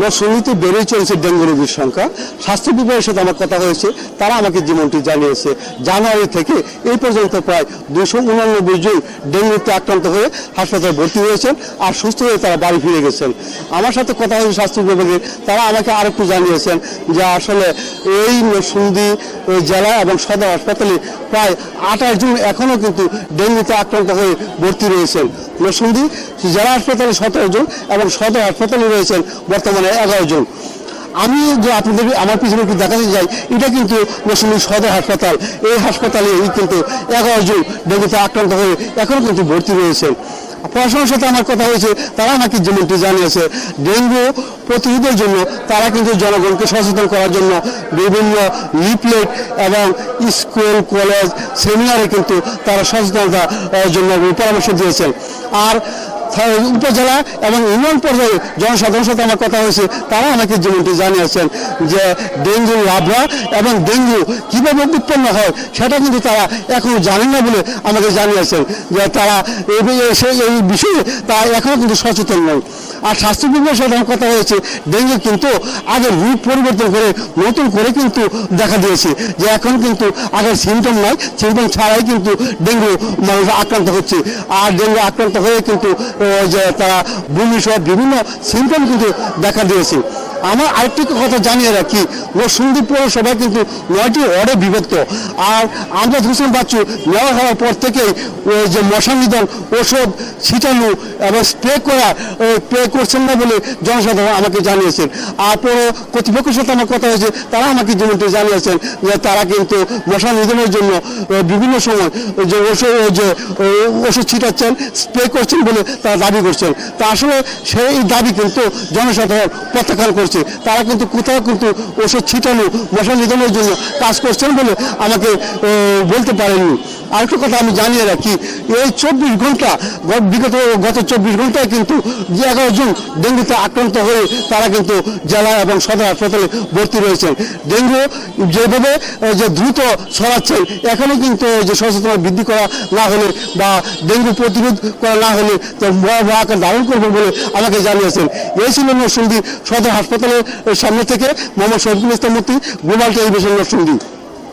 নরসিংদীতে বেড়েই চলেছে ডেঙ্গু রোগীর সংখ্যা। স্বাস্থ্য বিভাগের সাথে আমার কথা হয়েছে, তারা আমাকে যেমনটি জানিয়েছে। জানুয়ারি থেকে এই পর্যন্ত প্রায় দুশো উনানব্বই জন ডেঙ্গুতে আক্রান্ত হয়ে হাসপাতালে ভর্তি হয়েছেন আর সুস্থ হয়ে তারা বাড়ি ফিরে গেছেন। আমার সাথে কথা হয়েছে স্বাস্থ্য বিভাগের তারা আমাকে আরেকটু জানিয়েছেন যে আসলে এই ওই জেলা এবং সদর হাসপাতালে প্রায় আঠাশ জন এখনও কিন্তু ডেঙ্গুতে আক্রান্ত হয়ে ভর্তি রয়েছেন। নরসিংদী জেলা হাসপাতালে সতেরো জন এবং সদর হাসপাতালে রয়েছেন বর্তমানে এগারো জন। আমি যে আপনাদের আমার পিছনে একটু দেখাতে যাই এটা কিন্তু নরসিংদী সদর হাসপাতাল। এই হাসপাতালে কিন্তু এগারো জন ডেঙ্গুতে আক্রান্ত হয়ে এখনও কিন্তু ভর্তি রয়েছেন। প্রশাসনের সাথে আমার কথা হয়েছে, তারা নাকি যেমনটি জানিয়েছে, ডেঙ্গু প্রতিরোধের জন্য তারা কিন্তু জনগণকে সচেতন করার জন্য বিভিন্ন লিফলেট এবং স্কুল, কলেজ, সেমিনারে কিন্তু তারা সচেতনতা জন্য পরামর্শ দিয়েছেন। আর উপজেলা এবং ইউনিয়ন পর্যায়ে জনসাধারণের সাথে আমার কথা হয়েছে, তারা আমাকে যেমনটি জানিয়েছেন যে ডেঙ্গু লাভরা এবং ডেঙ্গু কীভাবে উৎপন্ন হয়, সেটা কিন্তু তারা এখনও জানেন না বলে আমাকে জানিয়েছেন যে তারা এই এই বিষয়ে তারা এখনও কিন্তু সচেতন নয়। আর স্বাস্থ্য বিভাগের সাথে আমার কথা হয়েছে, ডেঙ্গু কিন্তু আগে রূপ পরিবর্তন করে, নতুন করে কিন্তু দেখা দিয়েছে যে এখন কিন্তু আগের সিমটম নাই সিমটম ছাড়াই কিন্তু ডেঙ্গু মানুষ আক্রান্ত হচ্ছে। আর ডেঙ্গু আক্রান্ত হয়ে কিন্তু তারা বমি সহ বিভিন্ন সিমটম কিন্তু দেখা দিয়েছে। আমার আরেকটি কথা জানিয়ে রাখি ও নরসিংদী পৌরসভায় কিন্তু নয়টি ওয়ার্ডে বিভক্ত। আর আমজাদ হোসেন বাচ্চু নেওয়া হওয়ার পর থেকেই ওই যে মশা নিধন ওষুধ ছিটানো এবং স্প্রে করা স্প্রে করছেন না বলে জনসাধারণ আমাকে জানিয়েছেন। আর পৌর কর্তৃপক্ষের সাথে আমার কথা হয়েছে, তারা আমাকে যেমনটি জানিয়েছেন যে তারা কিন্তু মশা নিধনের জন্য বিভিন্ন সময় যে ওষুধ যে ওষুধ ছিটাচ্ছেন স্প্রে করছেন বলে তারা দাবি করছেন। তা আসলে সেই দাবি কিন্তু জনসাধারণ প্রত্যাখ্যান করছে তারা কিন্তু কোথাও কিন্তু ওষুধ ছিটানো, মশা নিধনের জন্য কাজ করছেন বলে আমাকে বলতে পারেননি। আরেকটা কথা আমি জানিয়ে রাখি, এই চব্বিশ ঘণ্টা বিগত গত চব্বিশ ঘন্টায় কিন্তু যে এগারো জন ডেঙ্গুতে আক্রান্ত হয়ে তারা কিন্তু জেলা এবং সদর হাসপাতালে ভর্তি রয়েছেন। ডেঙ্গু যেভাবে যে দ্রুত ছড়াচ্ছেন, এখনও কিন্তু যে সচেতনতা বৃদ্ধি করা না হলে বা ডেঙ্গু প্রতিরোধ করা না হলে তো আকার ধারণ করবে বলে আমাকে জানিয়েছেন। এই ছিল নরসিংদী সদর হাসপাতালের সামনে থেকে মোহাম্মদ শহীদুল ইসলাম মূর্তি গ্লোবাল টেলিভিশন নরসিংদী।